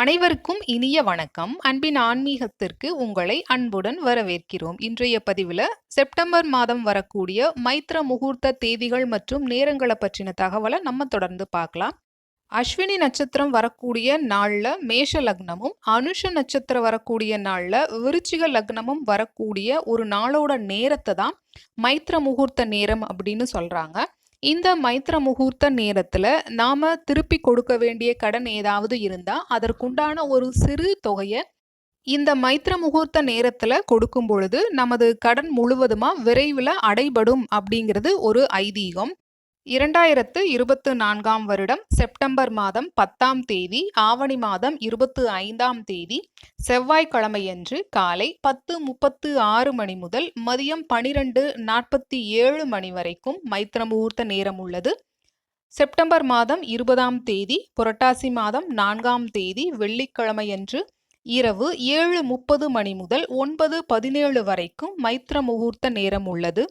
அனைவருக்கும் இனிய வணக்கம். அன்பின் ஆன்மீகத்திற்கு உங்களை அன்புடன் வரவேற்கிறோம். இன்றைய பதிவில் செப்டம்பர் மாதம் வரக்கூடிய மைத்ர முகூர்த்த தேதிகள் மற்றும் நேரங்களை பற்றின தகவலை நம்ம தொடர்ந்து பார்க்கலாம். அஸ்வினி நட்சத்திரம் வரக்கூடிய நாளில் மேஷ லக்னமும் அனுஷ நட்சத்திரம் வரக்கூடிய நாளில் விருச்சிக லக்னமும் வரக்கூடிய ஒரு நாளோட நேரத்தை தான் மைத்ர முகூர்த்த நேரம் அப்படின்னு சொல்கிறாங்க இந்த மைத்ர முகூர்த்த நேரத்தில் நாம் திருப்பி கொடுக்க வேண்டிய கடன் ஏதாவது இருந்தால் அதற்குண்டான ஒரு சிறு தொகையை இந்த மைத்ர முகூர்த்த நேரத்தில் கொடுக்கும் பொழுது நமது கடன் முழுவதுமாக விரைவில் அடைபடும் அப்படிங்கிறது ஒரு ஐதீகம். இரண்டாயிரத்து இருபத்து நான்காம் வருடம் செப்டம்பர் மாதம் பத்தாம் தேதி ஆவணி மாதம் இருபத்து ஐந்தாம் தேதி செவ்வாய்க்கிழமையன்று காலை பத்து முப்பத்து ஆறு மணி முதல் மதியம் பனிரெண்டு நாற்பத்தி ஏழு மணி வரைக்கும் மைத்திர முகூர்த்த நேரம் உள்ளது. செப்டம்பர் மாதம் இருபதாம் தேதி புரட்டாசி மாதம் நான்காம் தேதி வெள்ளிக்கிழமையன்று இரவு ஏழு முப்பது மணி முதல் ஒன்பது பதினேழு வரைக்கும் மைத்திர முகூர்த்த நேரம் உள்ளது.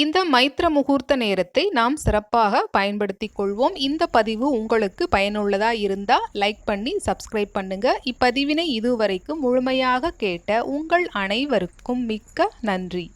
இந்த மைத்ர முகூர்த்த நேரத்தை நாம் சிறப்பாக பயன்படுத்தி கொள்வோம். இந்த பதிவு உங்களுக்கு பயனுள்ளதாக இருந்தால் லைக் பண்ணி சப்ஸ்கிரைப் பண்ணுங்க. இப்பதிவினை இதுவரைக்கும் முழுமையாக கேட்ட உங்கள் அனைவருக்கும் மிக்க நன்றி.